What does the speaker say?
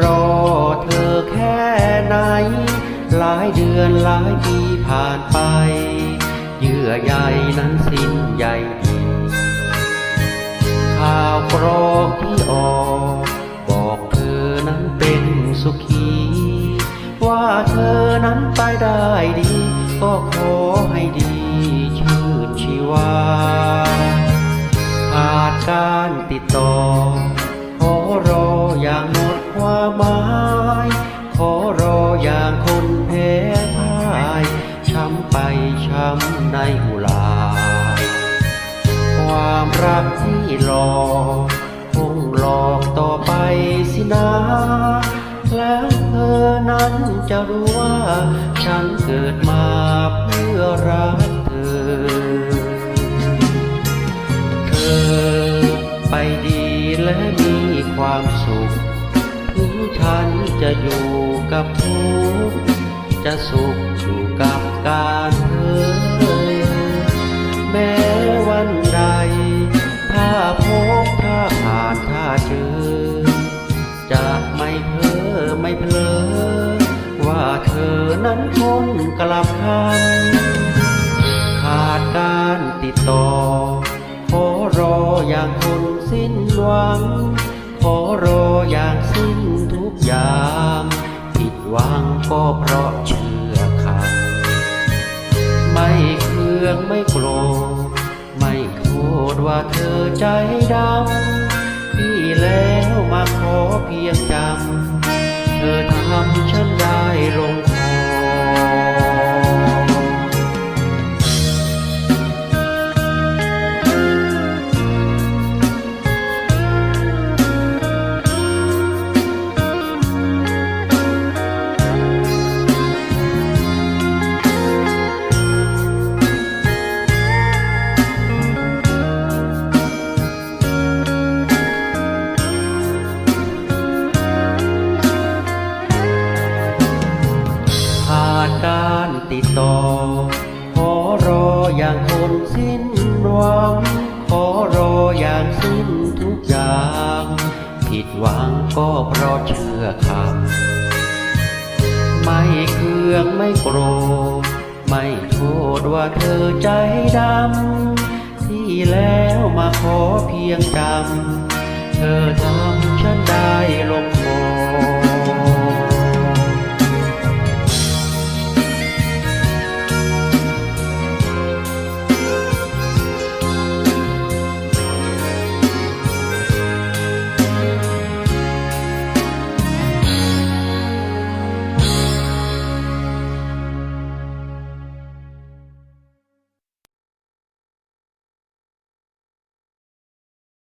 รอเธอแค่ไหน หลายเดือนหลายปีผ่านไป เยื่อใยนั้นสิ้นใยดีข่าวกรอกที่ออก บอกเธอนั้นเป็นสุขี ว่าเธอนั้นไปได้ดี ก็ขอให้ดีชื่นชีวาขาดการติดต่อขอร หมดความายขอรออย่างคนแพ้พ่ายช้ำไปช้ำในอุลาความรักที่หลอกคงหลอกต่อไปสินะแล้วเธอนั้นจะรู้ว่า ฉันเกิดมาเพื่อรัก ฉันจะอยู่กับทุกจะสุขอยู่กับการเธอแม้วันใด ถ้าพบถ้าผ่านถ้าเจอ จะไม่เพ้อไม่เพลอ ว่าเธอนั้นคนกลับคำขาดการติดต่อ ขอรออย่างคนสิ้นหวัง ขอรออย่างสิ้นทุกอย่างผิดหวังก็เพราะเชื่อคำไม่เคืองไม่โกรธไม่โทษว่าเธอใจดำที่แล้วมาขอเพียงจ ดการติดต่อ ขอรออย่างคนสิ้นหวัง ขอรออย่างสิ้นทุกอย่าง ผิดหวังก็เพราะเชื่อคำไม่เคืองไม่โกรธไม่โทษว่าเธอใจดำ ที่แล้วมาขอเพียงจำเธอทำฉันได้ลง